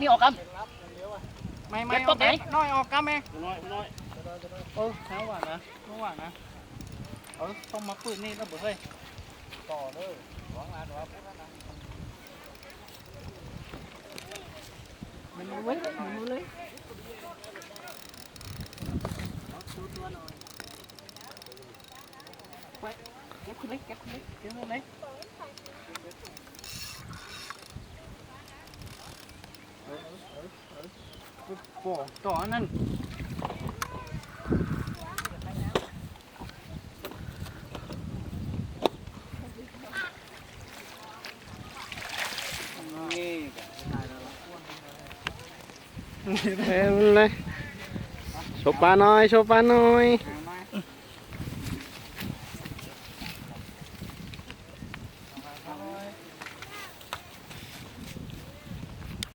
นี่ออกกันไม่ไม่เด็ดต้นไหนน้อยออกกำเองน้อยน้อยเออแล้วว่านะแล้วว่านะเออต้องมาปืนนี่แล้วเบื่อเฮ้ยต่อเด้อหวังงานหรอมันรู้เว้ยมันรู้เลยเก็บขึ้นเลยเก็บขึ้นเลยเก็บขึ้นเลยเออเออเออเออโอ้ต่ออันนั้นนี่เอ้ยมันเลยโชว์ปลาหน่อยโชว์ปลาหน่อย